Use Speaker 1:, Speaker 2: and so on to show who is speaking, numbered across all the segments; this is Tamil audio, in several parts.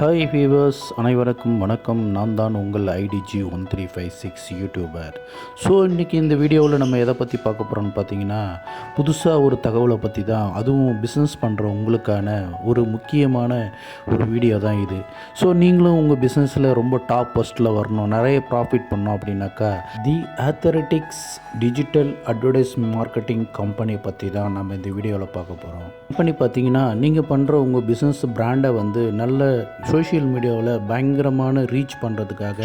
Speaker 1: ஹாய் ஃபீவர்ஸ் அனைவருக்கும் வணக்கம். நான் தான் உங்கள் IDG one three five six YouTuber so இன்றைக்கி இந்த வீடியோவில் நம்ம எதை பற்றி பார்க்க போகிறோம்னு பார்த்தீங்கன்னா புதுசாக ஒரு தகவலை பற்றி தான். அதுவும் பிஸ்னஸ் பண்ணுற உங்களுக்கான ஒரு முக்கியமான ஒரு வீடியோ தான் இது. ஸோ நீங்களும் உங்கள் பிஸ்னஸில் ரொம்ப டாப் ஃபஸ்ட்டில் வரணும். நிறைய ப்ராஃபிட் பண்ணோம் அப்படின்னாக்கா the Authoritics digital advertise marketing company பற்றி தான் நம்ம இந்த வீடியோவில் பார்க்க போகிறோம் கம்பெனி பார்த்தீங்கன்னா நீங்கள் பண்ணுற உங்கள் பிஸ்னஸ் பிராண்டை வந்து நல்ல சோஷியல் மீடியாவில் பயங்கரமான ரீச் பண்ணுறதுக்காக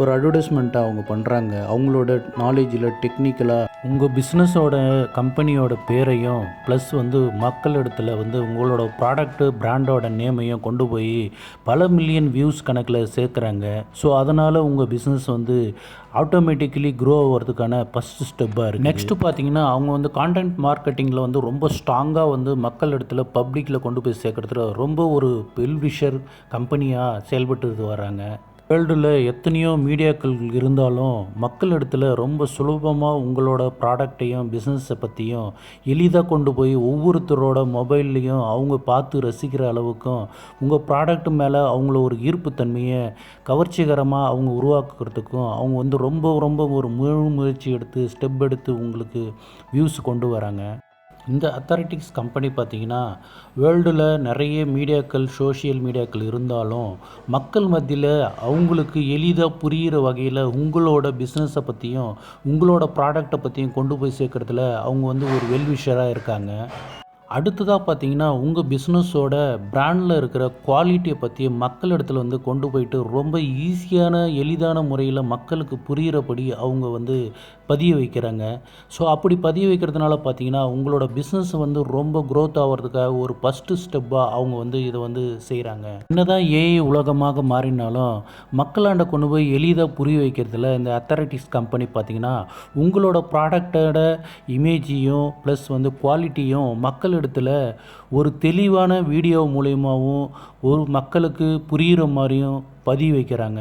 Speaker 1: ஒரு அட்வர்டைஸ்மெண்ட்டை அவங்க பண்ணுறாங்க. அவங்களோட நாலேஜில் டெக்னிக்கலாக உங்கள் பிஸ்னஸோட கம்பெனியோட பேரையும் ப்ளஸ் வந்து மக்கள் இடத்துல வந்து உங்களோட ப்ராடக்ட்டு பிராண்டோட நேமையும் கொண்டு போய் பல மில்லியன் வியூஸ் கணக்கில் சேர்க்குறாங்க. ஸோ அதனால் உங்கள் பிஸ்னஸ் வந்து ஆட்டோமேட்டிக்கலி க்ரோ ஆகிறதுக்கான ஃபஸ்ட் ஸ்டெப்பாக இருக்குது. நெக்ஸ்ட்டு பார்த்தீங்கன்னா அவங்க வந்து கான்டென்ட் மார்க்கெட்டிங்கில் வந்து ரொம்ப ஸ்ட்ராங்காக வந்து மக்கள் இடத்துல பப்ளிக்கில் கொண்டு போய் சேர்க்குறதுல ரொம்ப ஒரு வெல்விஷர் கம்பெனியாக செயல்பட்டு வராங்க. வேர்ல்டில் எத்தனையோ மீடியாக்கள் இருந்தாலும் மக்கள் இடத்துல ரொம்ப சுலபமாக உங்களோட ப்ராடக்டையும் பிஸ்னஸை பற்றியும் எளிதாக கொண்டு போய் ஒவ்வொருத்தரோட மொபைல்லையும் அவங்க பார்த்து ரசிக்கிற அளவுக்கும் உங்கள் ப்ராடக்ட் மேலே அவங்கள ஒரு ஈர்ப்புத்தன்மையை கவர்ச்சிகரமாக அவங்க உருவாக்குறதுக்கும் அவங்க வந்து ரொம்ப ரொம்ப ஒரு முழு முயற்சி எடுத்து ஸ்டெப் எடுத்து உங்களுக்கு வியூஸ் கொண்டு வராங்க. இந்த அத்தாரிட்டிக்ஸ் கம்பெனி பார்த்திங்கன்னா வேர்ல்டில் நிறைய மீடியாக்கள் சோஷியல் மீடியாக்கள் இருந்தாலும் மக்கள் மத்தியில் அவங்களுக்கு எளிதாக புரிகிற வகையில் உங்களோட பிஸ்னஸை பற்றியும் உங்களோட ப்ராடக்டை பற்றியும் கொண்டு போய் சேர்க்குறதுல அவங்க வந்து ஒரு வெல்விஷராக இருக்காங்க. அடுத்ததாக பார்த்தீங்கன்னா உங்கள் பிஸ்னஸோட ப்ராண்டில் இருக்கிற குவாலிட்டியை பற்றி மக்கள் இடத்துல வந்து கொண்டு போயிட்டு ரொம்ப ஈஸியான எளிதான முறையில் மக்களுக்கு புரிகிறபடி அவங்க வந்து பதிய வைக்கிறாங்க. ஸோ அப்படி பதிய வைக்கிறதுனால பார்த்தீங்கன்னா உங்களோட பிஸ்னஸ் வந்து ரொம்ப க்ரோத் ஆகிறதுக்காக ஒரு ஃபஸ்ட்டு ஸ்டெப்பாக அவங்க வந்து இதை வந்து செய்கிறாங்க என்னதான் ஏஐ உலகமாக மாறினாலும் மக்களாண்ட கொண்டு போய் எளிதாக புரிய வைக்கிறதுல இந்த அத்தாரிட்டிஸ் கம்பெனி பார்த்தீங்கன்னா உங்களோட ப்ராடக்டோட இமேஜையும் ப்ளஸ் வந்து குவாலிட்டியும் மக்கள் இடத்துல ஒரு தெளிவான வீடியோ மூலயமாவும் ஒரு மக்களுக்கு புரிகிற மாதிரியும் பதிவு வைக்கிறாங்க.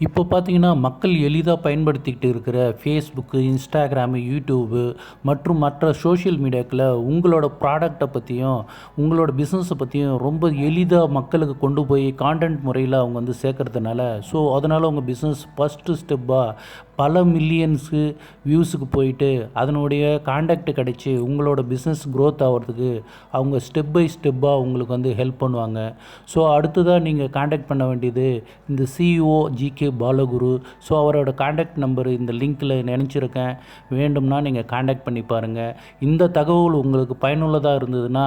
Speaker 1: இப்போ பார்த்தீங்கன்னா மக்கள் எளிதாக பயன்படுத்திக்கிட்டு இருக்கிற ஃபேஸ்புக்கு இன்ஸ்டாகிராமு யூடியூபு மற்றும் மற்ற சோஷியல் மீடியாக்கில் உங்களோட ப்ராடக்டை பற்றியும் உங்களோட பிஸ்னஸை பற்றியும் ரொம்ப எளிதாக மக்களுக்கு கொண்டு போய் கான்டென்ட் முறையில் அவங்க வந்து சேர்க்கறதுனால ஸோ அதனால் உங்கள் பிஸ்னஸ் ஃபஸ்ட்டு ஸ்டெப்பாக பல மில்லியன்ஸு வியூஸுக்கு போயிட்டு அதனுடைய காண்டாக்ட் கிடச்சி உங்களோட பிஸ்னஸ் க்ரோத் ஆகிறதுக்கு அவங்க ஸ்டெப் பை ஸ்டெப்பாக உங்களுக்கு வந்து ஹெல்ப் பண்ணுவாங்க. ஸோ அடுத்ததாக நீங்கள் காண்டாக்ட் பண்ண வேண்டியது இந்த CEO G K Balaguru so அவரோட காண்டாக்ட் நம்பர் இந்த லிங்க்கில் நினச்சிருக்கேன். வேண்டும்னா நீங்கள் காண்டாக்ட் பண்ணி பாருங்கள் இந்த தகவல் உங்களுக்கு பயனுள்ளதாக இருந்ததுன்னா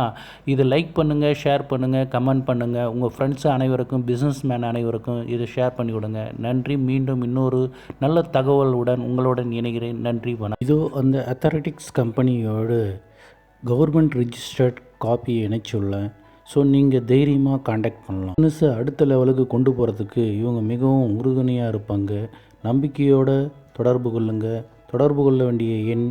Speaker 1: இதை லைக் பண்ணுங்கள் ஷேர் பண்ணுங்கள் கமெண்ட் பண்ணுங்கள் உங்கள் ஃப்ரெண்ட்ஸ் அனைவருக்கும் பிஸ்னஸ் மேன் அனைவருக்கும் இதை ஷேர் பண்ணி விடுங்க நன்றி. மீண்டும் இன்னொரு நல்ல தகவல் தகவலுடன் உங்களுடன் இணைகிறேன். நன்றி வணக்கம். இதோ அந்த அத்தாரிட்டிக்ஸ் கம்பெனியோட கவர்மெண்ட் ரிஜிஸ்டர்ட் காப்பியை இணைச்சுள்ளேன் ஸோ நீங்கள் தைரியமாக காண்டாக்ட் பண்ணலாம். பிஸ்னஸை அடுத்த லெவலுக்கு கொண்டு போகிறதுக்கு இவங்க மிகவும் உறுதுணையாக இருப்பாங்க. நம்பிக்கையோடு தொடர்பு கொள்ளுங்கள் தொடர்பு கொள்ள வேண்டிய எண்